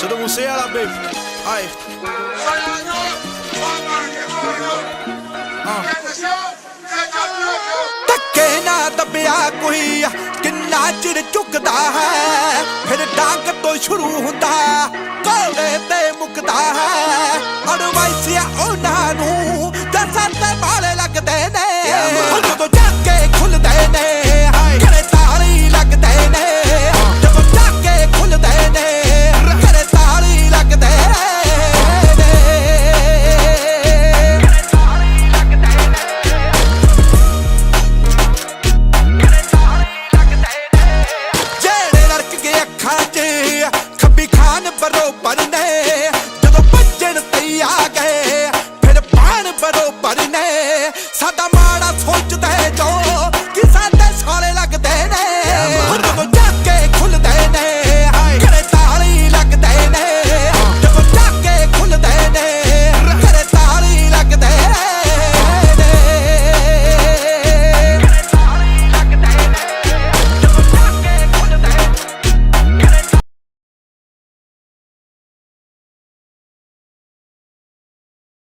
ਸਿੱਧੂ ਮੂਸੇ ਵਾਲਾ ਬੇ ਆਏ ਧੱਕੇ ਨਾ ਦੱਬਿਆ ਕੋਈ ਕਿੰਨਾ ਚਿਰ ਝੁਕਦਾ ਹੈ। ਫਿਰ ਡਾਂਗ ਤੋਂ ਸ਼ੁਰੂ ਹੁੰਦਾ। ਕੋਲੇ ਤੇ ਮੁੱਕਦਾ ਹੈ। ਗਏ ਫਿਰ ਬਾਣ ਬਰੋਬਰ ਨੇ